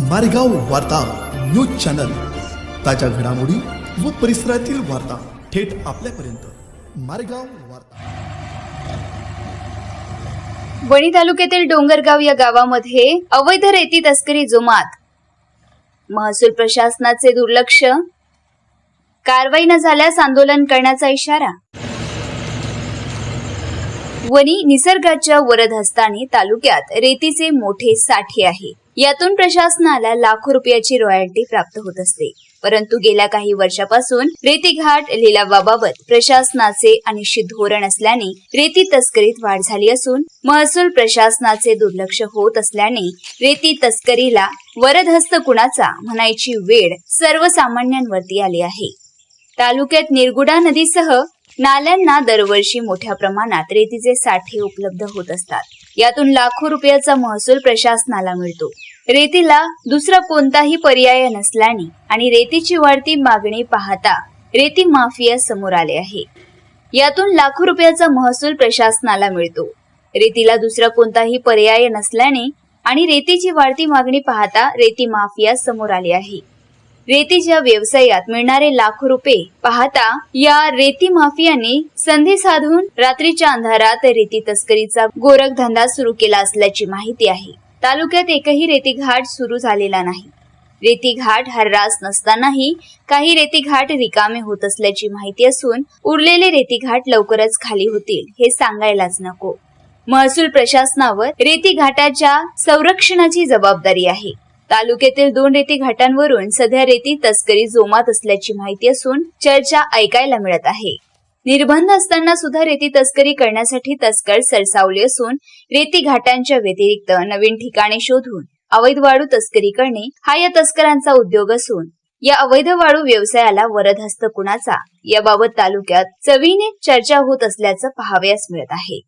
मारेगाव वार्ता news channel. ताज्या घडामोडी व परिसरातील वार्ता थेट आपल्यापर्यंत. मारेगाव वार्ता. वणी तालुक्यातील डोंगरगाव या गावामध्ये अवैध रेती तस्करी जुमात. महसूल प्रशासनाचे दुर्लक्ष. कारवाई न झाल्यास आंदोलन करण्याचा इशारा. वणी निसर्गाच्या वरदहस्तानी तालुक्यात रेतीचे मोठे साठे आहे. यातून प्रशासनाला लाखो रुपयाची रॉयल्टी प्राप्त होत असते. परंतु गेल्या काही वर्षापासून रेती घाट लिलावाबाबत प्रशासनाचे अनिश्चित धोरण असल्याने रेती तस्करीत वाढ झाली असून महसूल प्रशासनाचे दुर्लक्ष होत असल्याने रेती तस्करीला वरदहस्त कुणाचा म्हणायची वेळ सर्वसामान्यांवरती आली आहे. तालुक्यात निरगुडा नदीसह नाल्यांना दरवर्षी मोठ्या प्रमाणात रेतीचे साठे उपलब्ध होत असतात. यातून लाखो रुपयाचा महसूल प्रशासनाला मिळतो. रेतीला दुसरा कोणताही पर्याय नसल्याने आणि रेतीची वाढती मागणी पाहता रेती माफिया समोर आले आहे. यातून लाखो रुपयाचा महसूल प्रशासनाला मिळतो. रेतीला दुसरा कोणताही पर्याय नसल्याने आणि रेतीची वाढती मागणी पाहता रेती माफिया समोर आली आहे. रेतीच्या व्यवसायात मिळणारे लाखो रुपये पाहता या रेती माफियाने संधी साधून रात्रीच्या अंधारात रेती तस्करीचा गोरखधंदा सुरू केला असल्याची माहिती आहे. तालुक्यात एकही रेती घाट सुरू झालेला नाही. रेती घाट हर्रास नसतानाही काही रेती घाट रिकामे होत असल्याची माहिती असून उरलेले रेती घाट लवकरच खाली होतील हे सांगायलाच नको. महसूल प्रशासनावर रेती घाटाच्या संरक्षणाची जबाबदारी आहे. तालुक्यातील दोन रेती घाटांवरून सध्या रेती तस्करी जोमात असल्याची माहिती असून चर्चा ऐकायला मिळत आहे. निर्बंध असताना सुद्धा रेती तस्करी करण्यासाठी तस्कर सरसावले असून रेती घाटांच्या व्यतिरिक्त नवीन ठिकाणे शोधून अवैध वाळू तस्करी करणे हा या तस्करांचा उद्योग असून या अवैध वाळू व्यवसायाला वरदहस्त कुणाचा? याबाबत तालुक्यात चवीने चर्चा होत असल्याचं पाहावयास मिळत आहे.